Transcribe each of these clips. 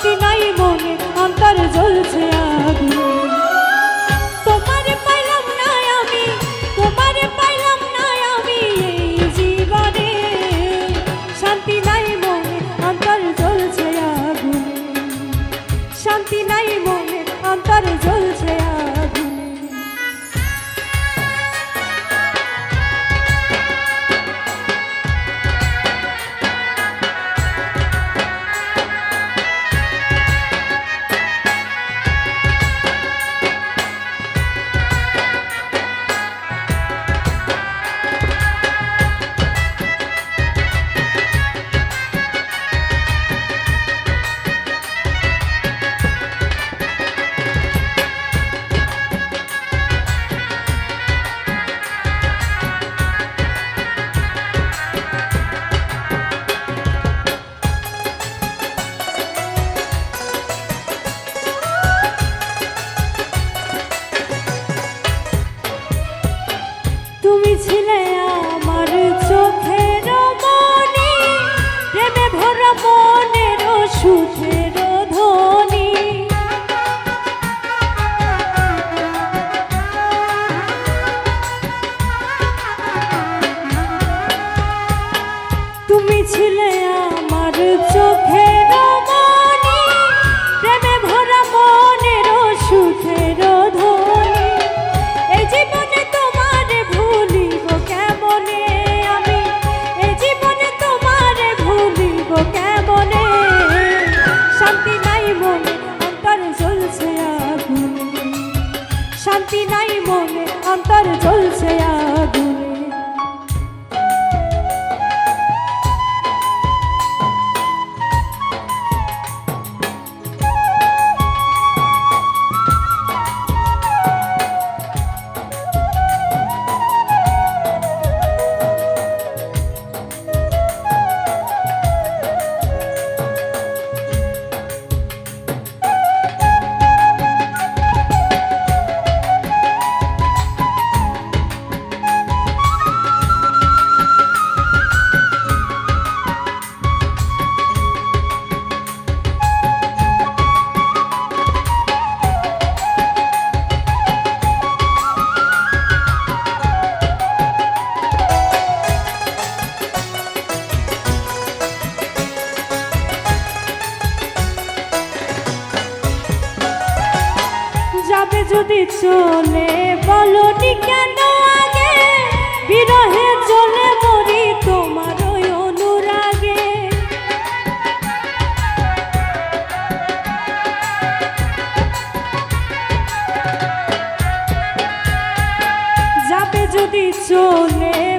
শান্তি নাই মনে অন্তর জ্বলছে আগুন। শান্তি নাই মনে অন্তর জ্বলছে আগুন। শান্তি নাই মনে অন্তরে জ্বলছে আগুন। যদি চলে বলো নি কেন আগে? বিরহে চলে মরি তোমার অনুরাগে। যাবে যদি চলে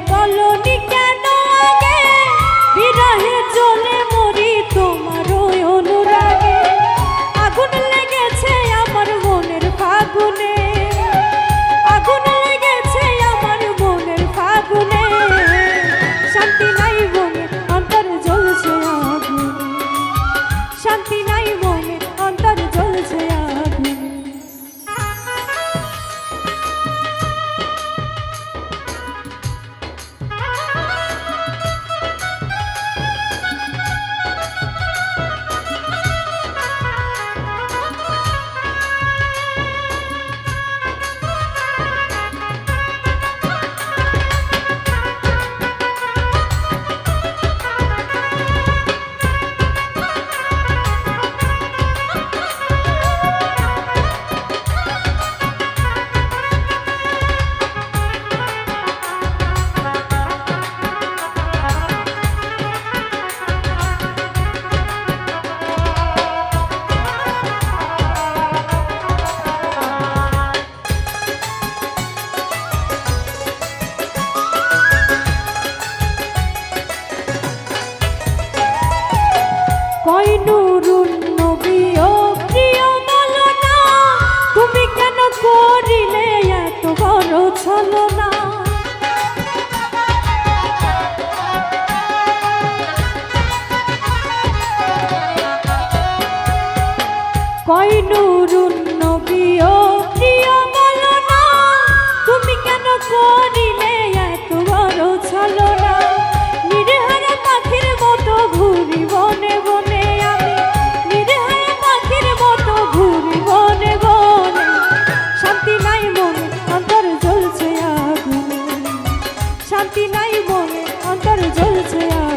কই নুরুন নবী প্রিয় বলো না তুমি কেন করিলে এত বড় ছলনা? নির্হারা পাখির মতো ঘুরি বনে বনে আমি নির্হারা পাখির মতো ঘুরি বনে বনে। শান্তি নাই মনে, অন্তর জ্বলছে আগুনে। শান্তি নাই মনে, অন্তর জ্বলছে আগুনে।